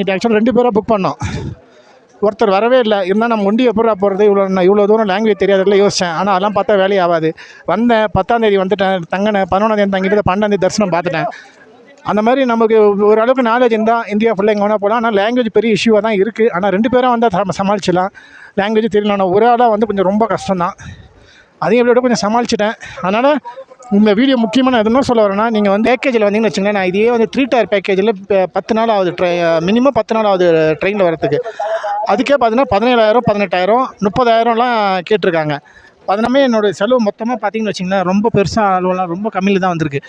இது ஆக்சுவலாக ரெண்டு பேராக புக் பண்ணோம். ஒருத்தர் வரவே இல்லை. இருந்தால் நம்ம ஒண்டி எப்படா போகிறது இவ்வளோ நான் இவ்வளோ தூரம் லாங்குவேஜ் தெரியாதுல யோசித்தேன் ஆனால் அதெல்லாம் பார்த்தா வேலையே ஆகாது. வந்தேன் பத்தாந்தேதி வந்துட்டேன். தங்கினேன். பதினொன்றாந்தேதி தங்கிட்டு பன்னெண்டாந்தேதி தரிசனம் பார்த்துட்டேன். அந்த மாதிரி நமக்கு ஓரளவுக்கு நாலேஜ் இருந்தால் இந்தியா ஃபுல்லாக எங்கே வேணால் போகலாம் ஆனால் லாங்குவேஜ் பெரிய இஷ்யூவாக தான் இருக்குது ஆனால் ரெண்டு பேரும் வந்தால் நம்ம சமாளிச்சிடலாம். லாங்குவேஜ் தெரியலனா ஒரு ஆளாக வந்து கொஞ்சம் ரொம்ப கஷ்டம் தான் அதையும் எப்படி கொஞ்சம் சமாளிச்சிட்டேன். அதனால் இந்த வீடியோ முக்கியமாக நான் எதுனா சொல்ல வரேன்னா நீங்கள் வந்து பேக்கேஜில் வந்தீங்கன்னு வச்சுங்களேன் நான் இதே வந்து த்ரீ டயர் பேக்கேஜில் பத்து நாள் ஆகுது ட்ரை மினிமம் பத்து நாள் ஆகுது ட்ரெயினில் வரத்துக்கு அதுக்கே பார்த்தீங்கன்னா பதினேழாயிரம் பதினெட்டாயிரம் முப்பதாயிரம்லாம் கேட்டிருக்காங்க. அதனாமே என்னோடய செலவு மொத்தமாக பார்த்தீங்கன்னு வச்சிங்களேன் ரொம்ப பெருசாக அளவுலாம் ரொம்ப கம்மியில் தான் வந்திருக்கு.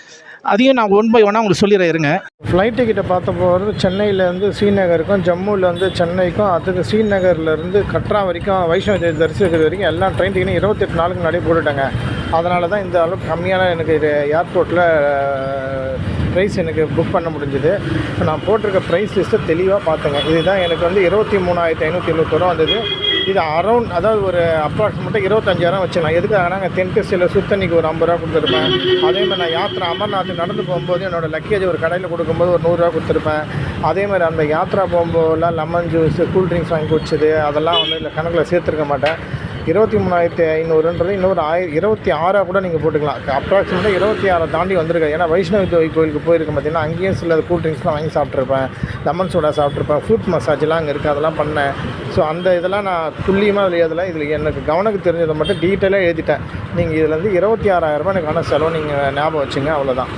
அதையும் நான் ஒன் பை ஒன்னாக உங்களுக்கு சொல்லிடுறேன் இருங்க. ஃப்ளைட் டிக்கெட்டை பார்த்த போகிறது சென்னையிலேருந்து ஸ்ரீநகருக்கும் ஜம்முலேருந்து சென்னைக்கும் அதுக்கு ஸ்ரீநகர்லேருந்து கட்ரா வரைக்கும் வைஷ்ணவ தேவி தரிசிக்கிறது வரைக்கும் எல்லா ட்ரெயின் டிக்கெட்டும் இருபத்தெட்டு நாளுக்கு முன்னாடியே போட்டுட்டாங்க. அதனால தான் இந்த அளவுக்கு கம்மியான எனக்கு இது ஏர்போர்ட்டில் ப்ரைஸ் எனக்கு புக் பண்ண முடிஞ்சுது. இப்போ நான் போட்டிருக்க ப்ரைஸ் லிஸ்ட்டை தெளிவாக பார்த்துங்க இதுதான் எனக்கு வந்து இருபத்தி மூணாயிரத்தி ஐநூற்றி எழுபத்தோரம் வந்தது. இது அரௌண்ட் அதாவது ஒரு அப்ராக்சிமேட்டாக இருபத்தஞ்சாயிரம் வச்சுக்கலாம். எதுக்காக நாங்கள் தென்கசியில் ஸ்டேயில் ஒரு ஐம்பது ரூபா கொடுத்துருப்பேன். அதே மாதிரி நான் யாத்திரை அமர்நாத் நடந்து போகும்போது என்னோடய லக்கேஜ் ஒரு கடையில் கொடுக்கும்போது ஒரு நூறுரூவா கொடுத்துருப்பேன். அதே மாதிரி அந்த யாத்ரா போகும்போதெல்லாம் லெமன் ஜூஸ் கூல் ட்ரிங்க்ஸ் வாங்கி குடிச்சது அதெல்லாம் வந்து இந்த கணக்கில் சேர்த்துருக்க மாட்டேன். இருபத்தி மூணாயிரத்தி ஐநூறுன்றது இன்னொரு ஆயிரம் இருபத்தி ஆறாக கூட நீங்கள் போட்டுக்கலாம். அப்ராக்சிமேட்டாக இருபத்தி ஆறை தாண்டி வந்திருக்கேன். ஏன்னா வைஷ்ணவி தேவி கோயிலுக்கு போயிருக்கேன் பார்த்தீங்கன்னா அங்கேயும் சில கூல் ட்ரிங்க்ஸ்லாம் வாங்கி சாப்பிட்ருப்பேன் லெமன் சோடா சாப்பிட்ருப்பேன் ஃப்ரூட் மசாஜ்லாம் அங்கே இருக்குது அதெல்லாம் பண்ணேன். ஸோ அந்த இதெல்லாம் நான் துல்லியமாக எழுதலை இதில் எனக்கு கவனக்கு தெரிஞ்சதை மட்டும் டீட்டெயிலாக எழுதிட்டேன். நீங்கள் இதில் இருபத்தி ஆறாயிரரூபா எனக்கு ஆன செலவு நீங்கள் ஞாபகம் வச்சுங்க. அவ்வளோதான்